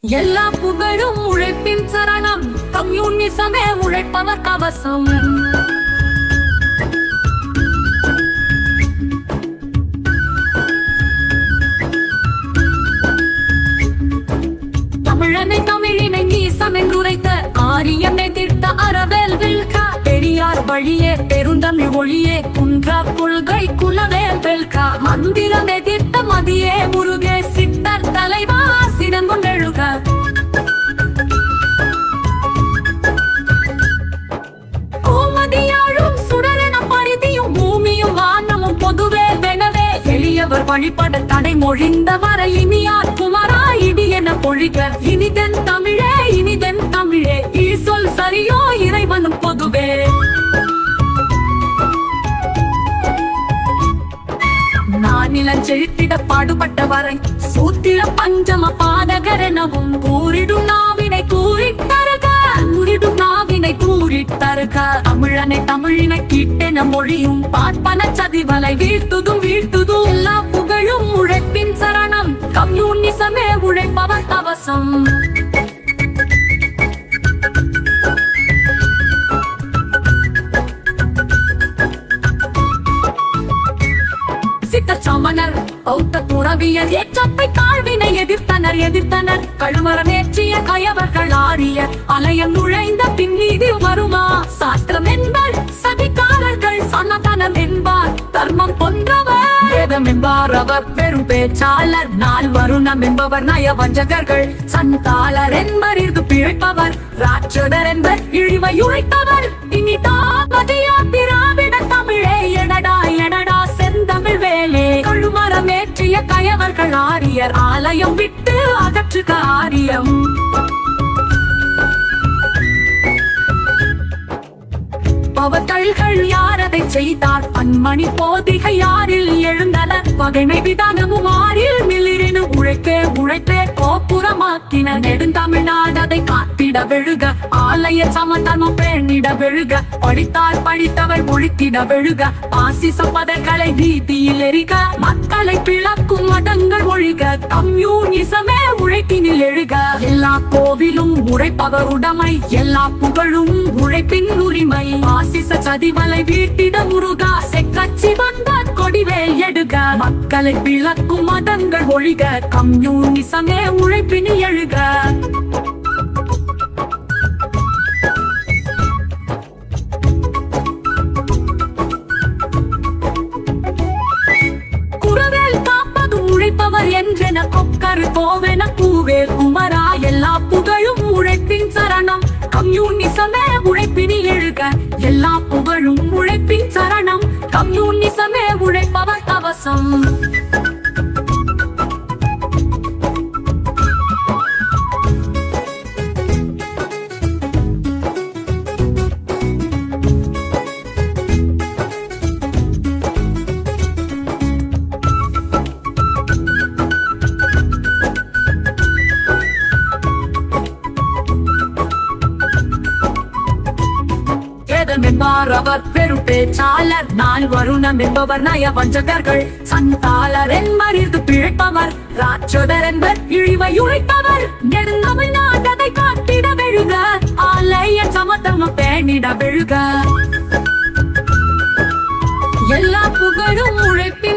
எல்லா புகழும் உழைப்பின் சரணம். கம்யூனிசமே உழைப்பவர் கவசம். தமிழனை தமிழினை நீசம் என்றுரைத்த ஆரியம் எதிர்த்த அறவேல் வில்கா. பெரியார் வழியே பெருந்தமிழ் ஒழியே குன்றா கொள்கை குலவேல் வெல்கா. மந்திரம் எதிர்த்த மதியே முருகே சித்தர் தலைவா. சினம் கொண்டெழுக. கோமதியாழும் சுடரென பரிதியும் பூமியும் வானமும் பொதுவே வெனவே. எளியவர் வழிபட தடை மொழிந்தவர இனியார் குமரா இடி என பொழிக. இனிதன் தமிழே இனிதன் தமிழே ஈசொல் சரியோ இறைவனும் பொதுவே. நில செழித்திட பாடுபட்ட வரை சூத்திர பஞ்சம பாதகரெனவும் கூறிடும் நாவினை கூறி தருக. கூறிடும் நாவினை கூறி தருக. தமிழனை தமிழினை கீட்டென மொழியும் பார்ப்பன சதிவலை வீழ்த்துதும் வீழ்த்துதும். எல்லா புகழும் உழைப்பின் சரணம். கம்யூனிசமே உழைப்பவர் கவசம். பௌத்த துறவியர் ஏற்றத்தை தாழ்வினை எதிர்த்தனர் எதிர்த்தனர். கழுமர நேற்றிய கயவர்கள் ஆரிய அலையம் நுழைந்த பின்னீதி வருமா? சாஸ்திரம் என்பர் சதிக்காரர்கள் சனதனம் என்பார். தர்மம் கொன்றவர் வேதம் என்பார் அவர். பெரும் பேச்சாளர் நாள் வருணம் என்பவர் நய வஞ்சகர்கள் சந்தாளர் என்பர் இது பிழைப்பவர். ராட்சதர் என்பர் இழிவை உழைத்தவர் கழுமரம் கயவர்கள் ஆரியர் ஆலயம் விட்டு அகற்றுக ஆரியம். பவத்தள்கள் அதை செய்தார்? கண்மணி போதிகை யாரில் எழுந்தன? பகைமை விதானமும் ஆறில் மிளிரினு உழைப்பே உழைப்பே கோப்புறமாக்கின நெடுந்தமிழ்நாடு அதை காத்திட வெழுக. ஆலய சமதமும் பேணிட வெழுக. படித்தார் படித்தவர் ஒழித்திட வெழுக. பாசி சம்பதங்களை வீதியில் எரிக மக்களை பிளக்கும் மதங்கள் ஒழிக. கம்யூனிசமே உழைப்பினில் எழுக. எல்லா கோவிலும் உழைப்பவர் உடைமை. எல்லா புகழும் உழைப்பின் உரிமை. பாசிச சதிவலை வீட்டிட முருகா செக்கச்சி வந்தார் கொடிவேல் எடுக. மக்களை பிளக்கும் மதங்கள் ஒழிக. கம்யூனிசமே உழைப்பினி எழுக. குறவேல் காப்பதும் உழைப்பவர் என்றென கொக்கரு கோவென கூவேல். குமரா எல்லா புகழும் உழைப்பின் சரணம். கம்யூனிசமே உழைப்பவர் கவசம் அவர் பெரும் பேச்சாளர். நாள் வருணம் என்பவர் நய வஞ்சகர்கள். சந்தாளர் என்பர் இது பிழைப்பவர். ராட்சதர் என்பர் இழிவை உழைப்பவர் நெடுந்தமிழ்நாட்டதை காட்டிட வெழுக. ஆலய சமத்தம பேணிட வெழுக. எல்லா புகழும் உழைப்பின்